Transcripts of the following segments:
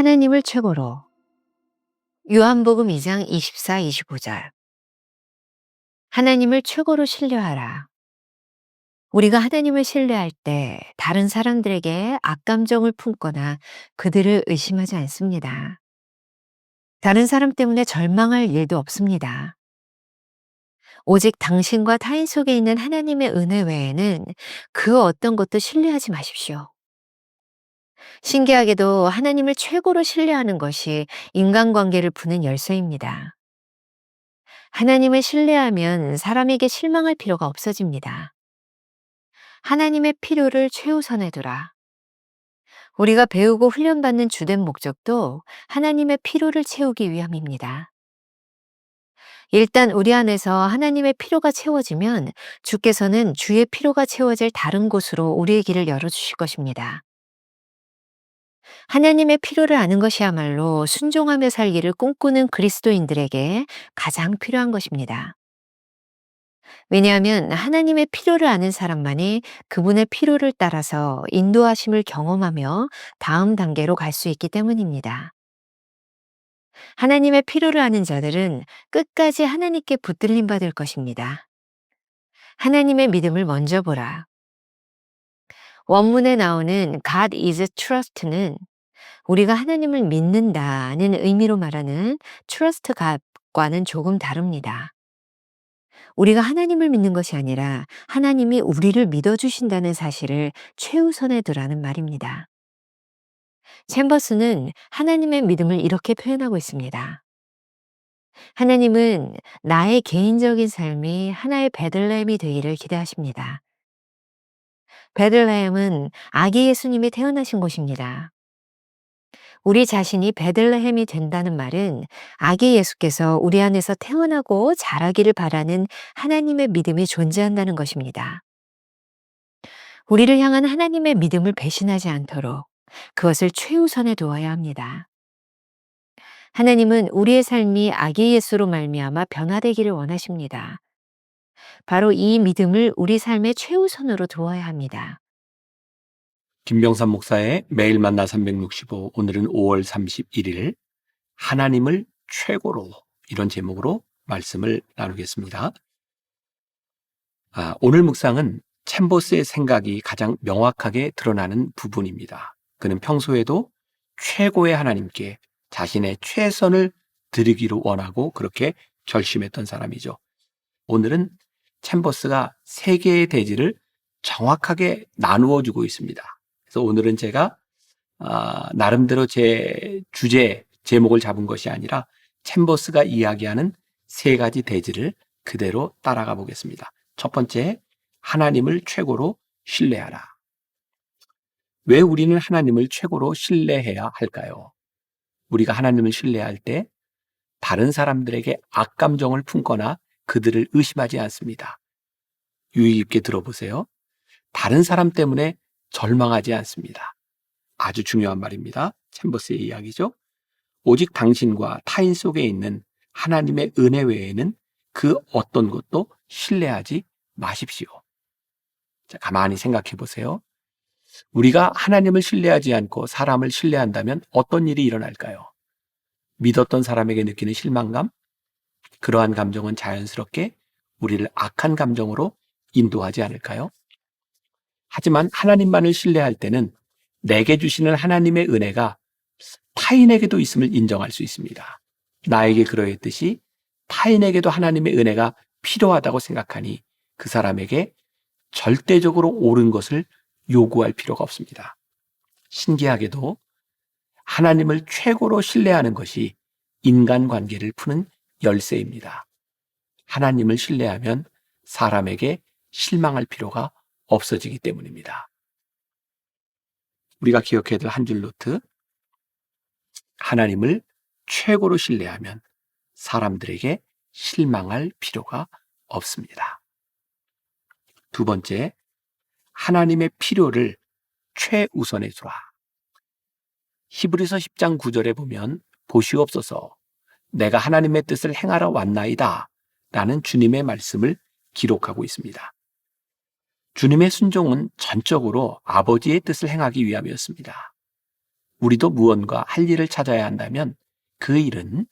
하나님을 최고로. 요한복음 2장 24, 25절. 하나님을 최고로 신뢰하라. 우리가 하나님을 신뢰할 때 다른 사람들에게 악감정을 품거나 그들을 의심하지 않습니다. 다른 사람 때문에 절망할 일도 없습니다. 오직 당신과 타인 속에 있는 하나님의 은혜 외에는 그 어떤 것도 신뢰하지 마십시오. 신기하게도 하나님을 최고로 신뢰하는 것이 인간관계를 푸는 열쇠입니다. 하나님을 신뢰하면 사람에게 실망할 필요가 없어집니다. 하나님의 필요를 최우선에 두라. 우리가 배우고 훈련받는 주된 목적도 하나님의 필요를 채우기 위함입니다. 일단 우리 안에서 하나님의 필요가 채워지면 주께서는 주의 필요가 채워질 다른 곳으로 우리의 길을 열어주실 것입니다. 하나님의 필요를 아는 것이야말로 순종하며 살기를 꿈꾸는 그리스도인들에게 가장 필요한 것입니다. 왜냐하면 하나님의 필요를 아는 사람만이 그분의 필요를 따라서 인도하심을 경험하며 다음 단계로 갈 수 있기 때문입니다. 하나님의 필요를 아는 자들은 끝까지 하나님께 붙들림 받을 것입니다. 하나님의 믿음을 먼저 보라. 원문에 나오는 God is trust는 우리가 하나님을 믿는다는 의미로 말하는 trust God과는 조금 다릅니다. 우리가 하나님을 믿는 것이 아니라 하나님이 우리를 믿어주신다는 사실을 최우선에 두라는 말입니다. 챔버스는 하나님의 믿음을 이렇게 표현하고 있습니다. 하나님은 나의 개인적인 삶이 하나의 베들레헴이 되기를 기대하십니다. 베들레헴은 아기 예수님이 태어나신 곳입니다. 우리 자신이 베들레헴이 된다는 말은 아기 예수께서 우리 안에서 태어나고 자라기를 바라는 하나님의 믿음이 존재한다는 것입니다. 우리를 향한 하나님의 믿음을 배신하지 않도록 그것을 최우선에 두어야 합니다. 하나님은 우리의 삶이 아기 예수로 말미암아 변화되기를 원하십니다. 바로 이 믿음을 우리 삶의 최우선으로 두어야 합니다. 김병삼 목사의 매일 만나 365 오늘은 5월 31일 하나님을 최고로 이런 제목으로 말씀을 나누겠습니다. 아, 오늘 묵상은 챔버스의 생각이 가장 명확하게 드러나는 부분입니다. 그는 평소에도 최고의 하나님께 자신의 최선을 드리기로 원하고 그렇게 결심했던 사람이죠. 오늘은 챔버스가 세 개의 대지를 정확하게 나누어 주고 있습니다. 그래서 오늘은 제가 아, 나름대로 제 주제 제목을 잡은 것이 아니라 챔버스가 이야기하는 세 가지 대지를 그대로 따라가 보겠습니다. 첫 번째, 하나님을 최고로 신뢰하라. 왜 우리는 하나님을 최고로 신뢰해야 할까요? 우리가 하나님을 신뢰할 때 다른 사람들에게 악감정을 품거나 그들을 의심하지 않습니다. 유의 깊게 들어보세요. 다른 사람 때문에 절망하지 않습니다. 아주 중요한 말입니다. 챔버스의 이야기죠. 오직 당신과 타인 속에 있는 하나님의 은혜 외에는 그 어떤 것도 신뢰하지 마십시오. 자, 가만히 생각해 보세요. 우리가 하나님을 신뢰하지 않고 사람을 신뢰한다면 어떤 일이 일어날까요? 믿었던 사람에게 느끼는 실망감? 그러한 감정은 자연스럽게 우리를 악한 감정으로 인도하지 않을까요? 하지만 하나님만을 신뢰할 때는 내게 주시는 하나님의 은혜가 타인에게도 있음을 인정할 수 있습니다. 나에게 그러했듯이 타인에게도 하나님의 은혜가 필요하다고 생각하니 그 사람에게 절대적으로 옳은 것을 요구할 필요가 없습니다. 신기하게도 하나님을 최고로 신뢰하는 것이 인간 관계를 푸는 열쇠입니다. 하나님을 신뢰하면 사람에게 실망할 필요가 없어지기 때문입니다. 우리가 기억해야 될 한 줄 노트. 하나님을 최고로 신뢰하면 사람들에게 실망할 필요가 없습니다. 두 번째, 하나님의 필요를 최우선에 두라. 히브리서 10장 9절에 보면 보시옵소서 내가 하나님의 뜻을 행하러 왔나이다 라는 주님의 말씀을 기록하고 있습니다. 주님의 순종은 전적으로 아버지의 뜻을 행하기 위함이었습니다. 우리도 무언가 할 일을 찾아야 한다면 그 일은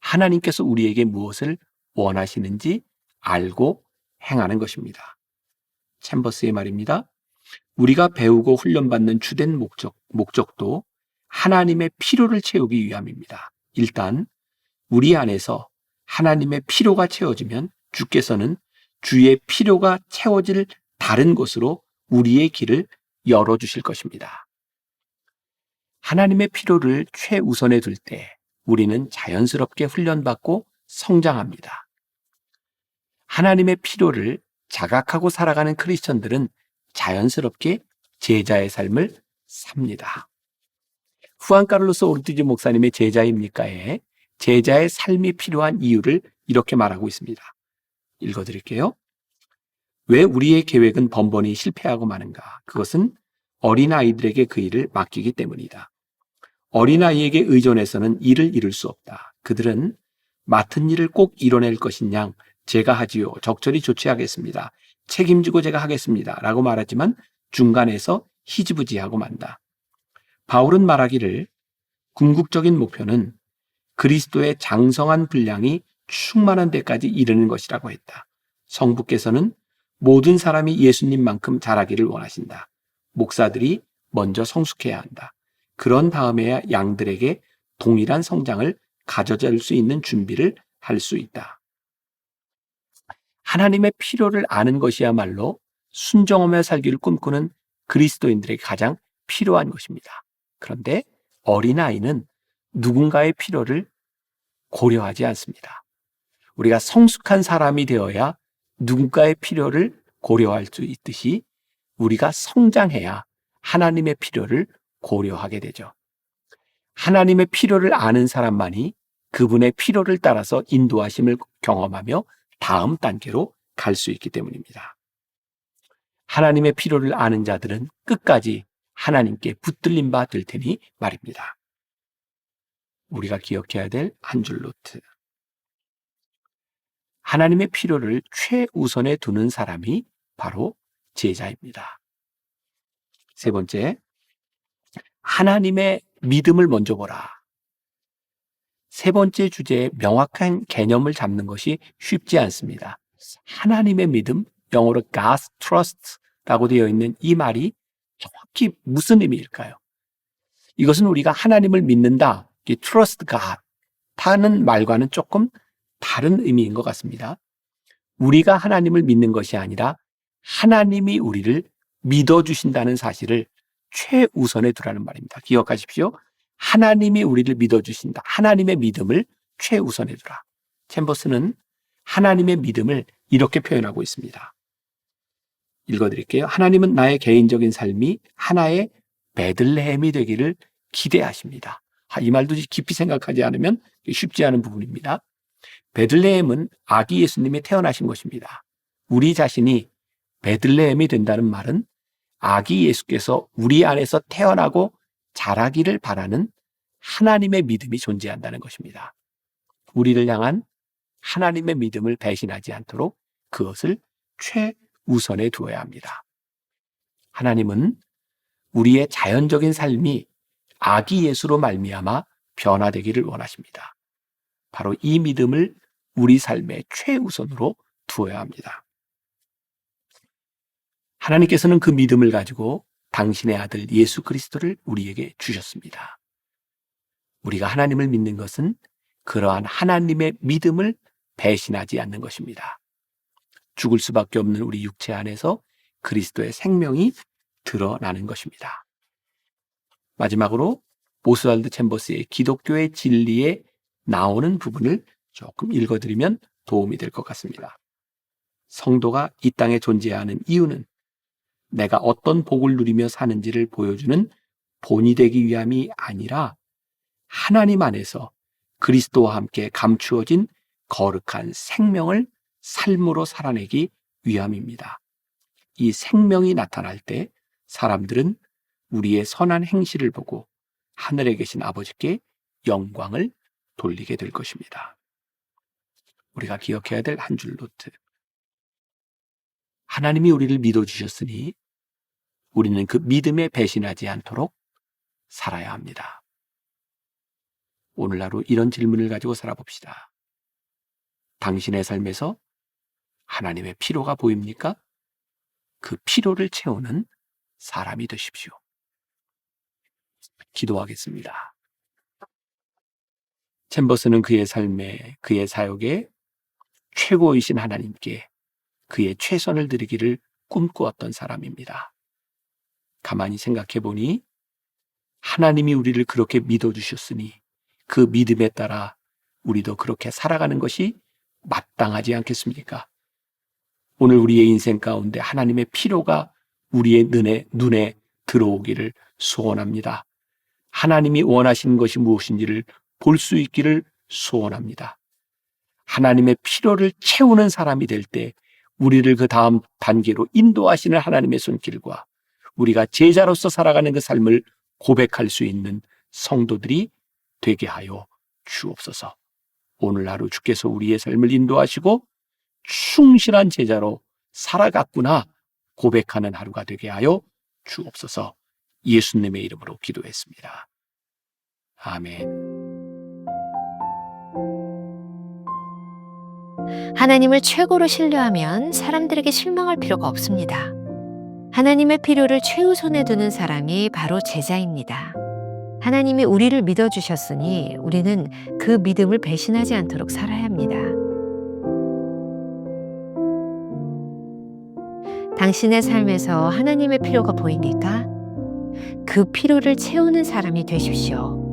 하나님께서 우리에게 무엇을 원하시는지 알고 행하는 것입니다. 챔버스의 말입니다. 우리가 배우고 훈련받는 주된 목적, 목적도 하나님의 필요를 채우기 위함입니다. 일단 우리 안에서 하나님의 필요가 채워지면 주께서는 주의 필요가 채워질 다른 곳으로 우리의 길을 열어주실 것입니다. 하나님의 필요를 최우선에 둘 때 우리는 자연스럽게 훈련받고 성장합니다. 하나님의 필요를 자각하고 살아가는 크리스천들은 자연스럽게 제자의 삶을 삽니다. 후안 카를로스 오르티즈 목사님의 제자입니까에 제자의 삶이 필요한 이유를 이렇게 말하고 있습니다. 읽어드릴게요. 왜 우리의 계획은 번번이 실패하고 마는가? 그것은 어린아이들에게 그 일을 맡기기 때문이다. 어린아이에게 의존해서는 일을 이룰 수 없다. 그들은 맡은 일을 꼭 이뤄낼 것인 양 제가 하지요. 적절히 조치하겠습니다. 책임지고 제가 하겠습니다. 라고 말하지만 중간에서 희지부지하고 만다. 바울은 말하기를 궁극적인 목표는 그리스도의 장성한 분량이 충만한 데까지 이르는 것이라고 했다. 성부께서는 모든 사람이 예수님만큼 자라기를 원하신다. 목사들이 먼저 성숙해야 한다. 그런 다음에야 양들에게 동일한 성장을 가져줄 수 있는 준비를 할 수 있다. 하나님의 필요를 아는 것이야말로 순정하며 살기를 꿈꾸는 그리스도인들에게 가장 필요한 것입니다. 그런데 어린아이는 누군가의 필요를 고려하지 않습니다. 우리가 성숙한 사람이 되어야 누군가의 필요를 고려할 수 있듯이 우리가 성장해야 하나님의 필요를 고려하게 되죠. 하나님의 필요를 아는 사람만이 그분의 필요를 따라서 인도하심을 경험하며 다음 단계로 갈 수 있기 때문입니다. 하나님의 필요를 아는 자들은 끝까지 하나님께 붙들림 바될 테니 말입니다. 우리가 기억해야 될 한 줄 노트. 하나님의 필요를 최우선에 두는 사람이 바로 제자입니다. 세 번째, 하나님의 믿음을 먼저 보라. 세 번째 주제에 명확한 개념을 잡는 것이 쉽지 않습니다. 하나님의 믿음, 영어로 God's trust라고 되어 있는 이 말이 정확히 무슨 의미일까요? 이것은 우리가 하나님을 믿는다, trust God, 하는 말과는 조금 다른 의미인 것 같습니다. 우리가 하나님을 믿는 것이 아니라 하나님이 우리를 믿어주신다는 사실을 최우선에 두라는 말입니다. 기억하십시오. 하나님이 우리를 믿어주신다. 하나님의 믿음을 최우선에 두라. 챔버스는 하나님의 믿음을 이렇게 표현하고 있습니다. 읽어드릴게요. 하나님은 나의 개인적인 삶이 하나의 베들레헴이 되기를 기대하십니다. 이 말도 깊이 생각하지 않으면 쉽지 않은 부분입니다. 베들레헴은 아기 예수님이 태어나신 것입니다. 우리 자신이 베들레헴이 된다는 말은 아기 예수께서 우리 안에서 태어나고 자라기를 바라는 하나님의 믿음이 존재한다는 것입니다. 우리를 향한 하나님의 믿음을 배신하지 않도록 그것을 최우선에 두어야 합니다. 하나님은 우리의 자연적인 삶이 아기 예수로 말미암아 변화되기를 원하십니다. 바로 이 믿음을 우리 삶의 최우선으로 두어야 합니다. 하나님께서는 그 믿음을 가지고 당신의 아들 예수 그리스도를 우리에게 주셨습니다. 우리가 하나님을 믿는 것은 그러한 하나님의 믿음을 배신하지 않는 것입니다. 죽을 수밖에 없는 우리 육체 안에서 그리스도의 생명이 드러나는 것입니다. 마지막으로 보스왈드 챔버스의 기독교의 진리에 나오는 부분을 조금 읽어드리면 도움이 될 것 같습니다. 성도가 이 땅에 존재하는 이유는 내가 어떤 복을 누리며 사는지를 보여주는 본이 되기 위함이 아니라 하나님 안에서 그리스도와 함께 감추어진 거룩한 생명을 삶으로 살아내기 위함입니다. 이 생명이 나타날 때 사람들은 우리의 선한 행실을 보고 하늘에 계신 아버지께 영광을 돌리게 될 것입니다. 우리가 기억해야 될 한 줄 노트. 하나님이 우리를 믿어주셨으니 우리는 그 믿음에 배신하지 않도록 살아야 합니다. 오늘 하루 이런 질문을 가지고 살아봅시다. 당신의 삶에서 하나님의 피로가 보입니까? 그 피로를 채우는 사람이 되십시오. 기도하겠습니다. 챔버스는 그의 삶에, 그의 사역에 최고이신 하나님께 그의 최선을 드리기를 꿈꾸었던 사람입니다. 가만히 생각해 보니 하나님이 우리를 그렇게 믿어 주셨으니 그 믿음에 따라 우리도 그렇게 살아가는 것이 마땅하지 않겠습니까? 오늘 우리의 인생 가운데 하나님의 피로가 우리의 눈에, 눈에 들어오기를 소원합니다. 하나님이 원하시는 것이 무엇인지를 볼 수 있기를 소원합니다. 하나님의 필요를 채우는 사람이 될 때 우리를 그 다음 단계로 인도하시는 하나님의 손길과 우리가 제자로서 살아가는 그 삶을 고백할 수 있는 성도들이 되게 하여 주옵소서. 오늘 하루 주께서 우리의 삶을 인도하시고 충실한 제자로 살아갔구나 고백하는 하루가 되게 하여 주옵소서. 예수님의 이름으로 기도했습니다. 아멘. 하나님을 최고로 신뢰하면 사람들에게 실망할 필요가 없습니다. 하나님의 필요를 최우선에 두는 사람이 바로 제자입니다. 하나님이 우리를 믿어주셨으니 우리는 그 믿음을 배신하지 않도록 살아야 합니다. 당신의 삶에서 하나님의 필요가 보입니까? 그 필요를 채우는 사람이 되십시오.